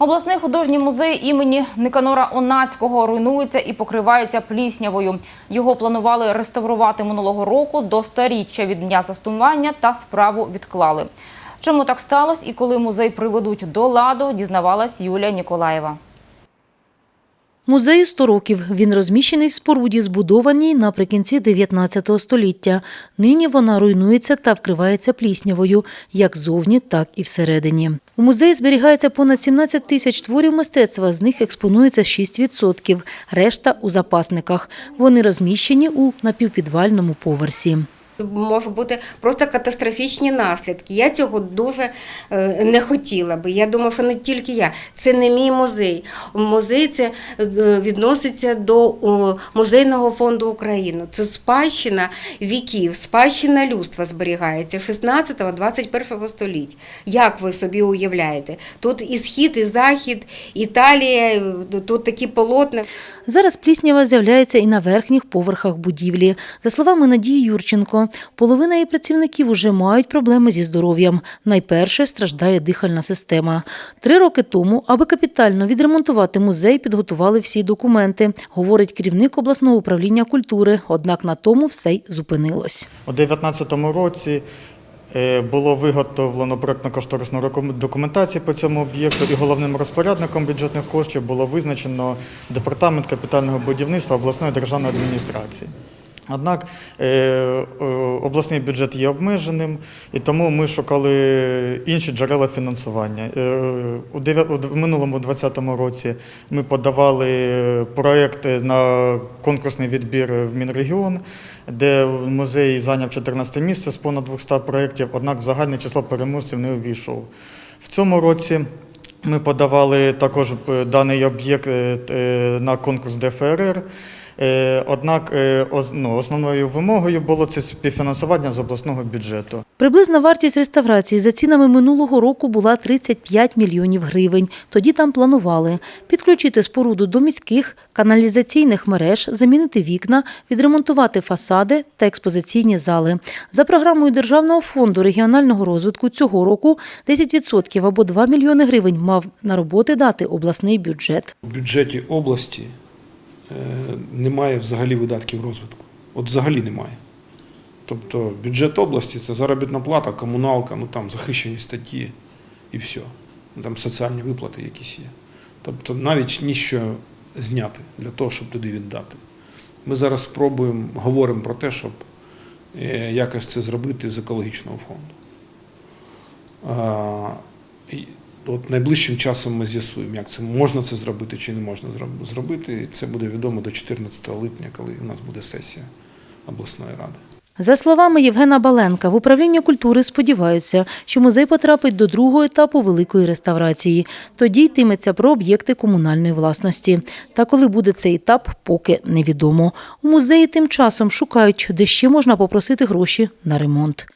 Обласний художній музей імені Никанора Онацького руйнується і покривається пліснявою. Його планували реставрувати минулого року до сторіччя від дня заснування та справу відклали. Чому так сталося і коли музей приведуть до ладу, дізнавалась Юлія Ніколаєва. Музею 100 років. Він розміщений в споруді, збудованій наприкінці 19 століття. Нині вона руйнується та вкривається пліснявою, як зовні, так і всередині. У музеї зберігається понад 17 тисяч творів мистецтва, з них експонується 6%, решта у запасниках. Вони розміщені у напівпідвальному поверсі. Можуть бути просто катастрофічні наслідки. Я цього дуже е, не хотіла би. Я думаю, що не тільки я. Це не мій музей. Музей це е, відноситься до музейного фонду України. Це спадщина віків, спадщина людства зберігається 16-21 століть. Як ви собі уявляєте? Тут і схід, і захід, Італія, е, тут такі полотна. Зараз пліснява з'являється і на верхніх поверхах будівлі. За словами Надії Юрченко, половина її працівників уже мають проблеми зі здоров'ям. Найперше страждає дихальна система. Три роки тому, аби капітально відремонтувати музей, підготували всі документи, говорить керівник обласного управління культури. Однак на тому все й зупинилось. У 2019 році е, було виготовлено проєктно-кошторисну документацію по цьому об'єкту і головним розпорядником бюджетних коштів було визначено департамент капітального будівництва обласної державної адміністрації. Однак е, обласний бюджет є обмеженим, і тому ми шукали інші джерела фінансування. Е, У минулому 2020 році ми подавали проєкти на конкурсний відбір в Мінрегіон, де музей зайняв 14 місце з понад 200 проєктів, однак загальне число переможців не увійшов. В цьому році ми подавали також е, даний об'єкт е, е, на конкурс ДФРР. Однак ну, основною вимогою було це співфінансування з обласного бюджету. Приблизна вартість реставрації за цінами минулого року була 35 мільйонів гривень. Тоді там планували підключити споруду до міських каналізаційних мереж, замінити вікна, відремонтувати фасади та експозиційні зали. За програмою Державного фонду регіонального розвитку цього року 10% або 2 мільйони гривень мав на роботи дати обласний бюджет. В бюджеті області е, немає взагалі видатків розвитку. От взагалі немає. Тобто бюджет області це заробітна плата, комуналка, ну там захищені статті і все. Ну, Там соціальні виплати якісь є. Тобто навіть ніщо зняти для того, щоб туди віддати. Ми зараз спробуємо, говоримо про те, щоб е, якось це зробити з екологічного фонду. І От найближчим часом ми з'ясуємо, як це можна це зробити чи не можна зроб- зробити. Це буде відомо до 14 липня, коли у нас буде сесія обласної ради. За словами Євгена Баленка, в управлінні культури сподіваються, що музей потрапить до другого етапу великої реставрації. Тоді йтиметься про об'єкти комунальної власності. Та коли буде цей етап, поки невідомо. У музеї тим часом шукають, де ще можна попросити гроші на ремонт.